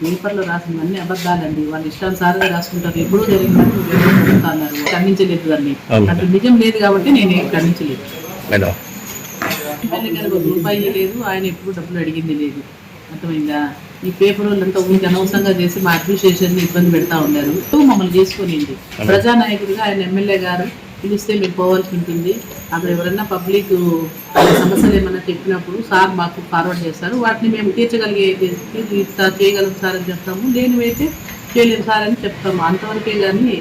పేపర్లో రాసినవన్నీ అబద్ధాలండి. వాళ్ళు ఇష్టానుసారంగా రాసుకుంటారు. ఎప్పుడూ అన్నారు ఖండించలేదు దాన్ని. అటు నిజం లేదు కాబట్టి నేను ఖండించలేదు. మేడం ఎమ్మెల్యే గారికి ఒక రూపాయి లేదు ఆయన ఎప్పుడు డబ్బులు అడిగింది లేదు. అర్థమైందా? ఈ పేపర్ వాళ్ళంతా ఊరికి అనవసరంగా చేసి మా అడ్మినిస్ట్రేషన్ ఇబ్బంది పెడతా ఉన్నారు. మమ్మల్ని చేసుకునింది. ప్రజానాయకుడిగా ఆయన ఎమ్మెల్యే గారు పిలిస్తే మేము పోవాల్సి ఉంటుంది అక్కడ ఎవరైనా పబ్లిక్ సమస్యలు ఏమైనా చెప్పినప్పుడు సార్ మాకు ఫార్వర్డ్ చేస్తారు. వాటిని మేము తీర్చగలిగే ఇట్లా చేయగలం సార్ అని చెప్తాము. లేనివైతే చేయలేము సార్ అని చెప్తాము. అంతవరకే కానీ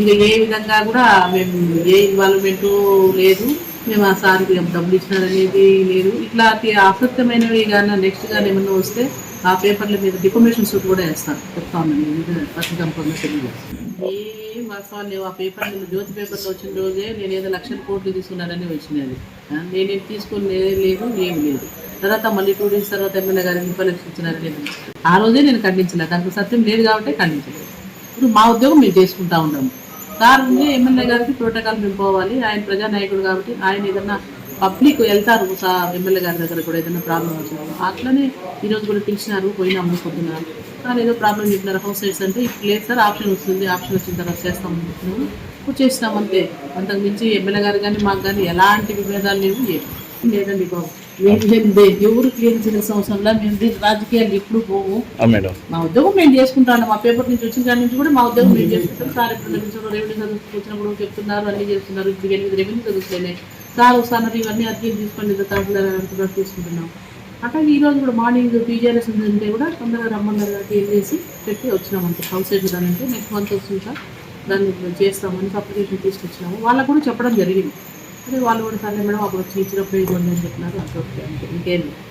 ఇంకా ఏ విధంగా కూడా మేము ఏ ఇన్వాల్వ్మెంటు లేదు. మేము ఆ సార్కి డబ్బులు ఇచ్చినారనేది లేదు. ఇట్లాంటి అసత్యమైనవి కానీ నెక్స్ట్ కానీ ఏమన్నా వస్తే ఆ పేపర్ల మీద డిఫర్మేషన్ సూట్ కూడా వేస్తాను చెప్తా ఉన్నాను పత్రికంపంగా ఏం వాస్తవాలు లేవు. ఆ పేపర్ జ్యోతి పేపర్లో వచ్చిన రోజే నేను ఏదో లక్షల కోట్లు తీసుకున్నానని వచ్చినది. నేనేం తీసుకుని లేదు ఏం లేదు. తర్వాత మళ్ళీ టూ డేస్ తర్వాత ఎమ్మెల్యే గారు ఇన్ఫర్మేషన్ ఇచ్చినారని లేదు. ఆ రోజే నేను ఖండించలేదు దానికి సత్యం లేదు కాబట్టి ఖండించలేదు. ఇప్పుడు మా ఉద్యోగం మేము చేసుకుంటా ఉన్నాము. సార్ ఉంది ఎమ్మెల్యే గారికి ప్రోటోకాల్ మేము పోవాలి. ఆయన ప్రజానాయకుడు కాబట్టి ఆయన ఏదన్నా పబ్లిక్ వెళ్తారు సార్ ఎమ్మెల్యే గారి దగ్గర కూడా ఏదైనా ప్రాబ్లం వచ్చినప్పుడు అట్లనే ఈరోజు కూడా పిలిచినారు పోయినాము పొద్దున సార్ ఏదో ప్రాబ్లం చెప్పినారు హౌస్ సైడ్స్ అంటే ఇప్పుడు లేదు సార్ ఆప్షన్ వస్తుంది ఆప్షన్ వచ్చిన తర్వాత చేస్తాం అనుకుంటున్నాము. చేస్తాం అంతే. అంతకు మించి ఎమ్మెల్యే గారు కానీ మాకు కానీ ఎలాంటి విభేదాలు లేవు లేదండి బాబు. ఎవరు క్లియర్ చేసిన సంవత్సరంలో మేము రాజకీయాలు ఎప్పుడు మేడం. మా ఉద్యోగం మేము చేసుకుంటాను మా పేపర్ నుంచి వచ్చిన కాడి నుంచి కూడా మా ఉద్యోగం మేము చేసుకుంటాం. సార్ ఇప్పుడు నిమిషంలో రెవెన్యూ చదువుకు వచ్చినప్పుడు చెప్తున్నారు అన్ని చేస్తున్నారు. ఇప్పుడు ఎనిమిది రెవెన్యూ చదువుతున్నాయి సార్ ఒకసారి ఇవన్నీ అర్థం తీసుకోండి తహసీల్దార్ తీసుకుంటున్నాం అట్లా ఈ రోజు కూడా మార్నింగ్ పీజీఆర్ఎస్ ఉంటే కూడా తొందరగా రమ్మన్నారు కాబట్టి ఏం చేసి పెట్టి వచ్చినాం అంతే. హౌస్ సైడ్ అంటే నెక్స్ట్ మంత్ వస్తుంది సార్. దాన్ని చేస్తామని అప్లికేషన్ తీసుకొచ్చినాము. వాళ్ళకు కూడా చెప్పడం జరిగింది. వాళ్ళు కూడా సరే మేడం అప్పుడు వచ్చి ఇచ్చినప్పుడు ఇవ్వండి అని చెప్పినారు. అంతే ఓకే అంతే. ఇంకేం లేదు.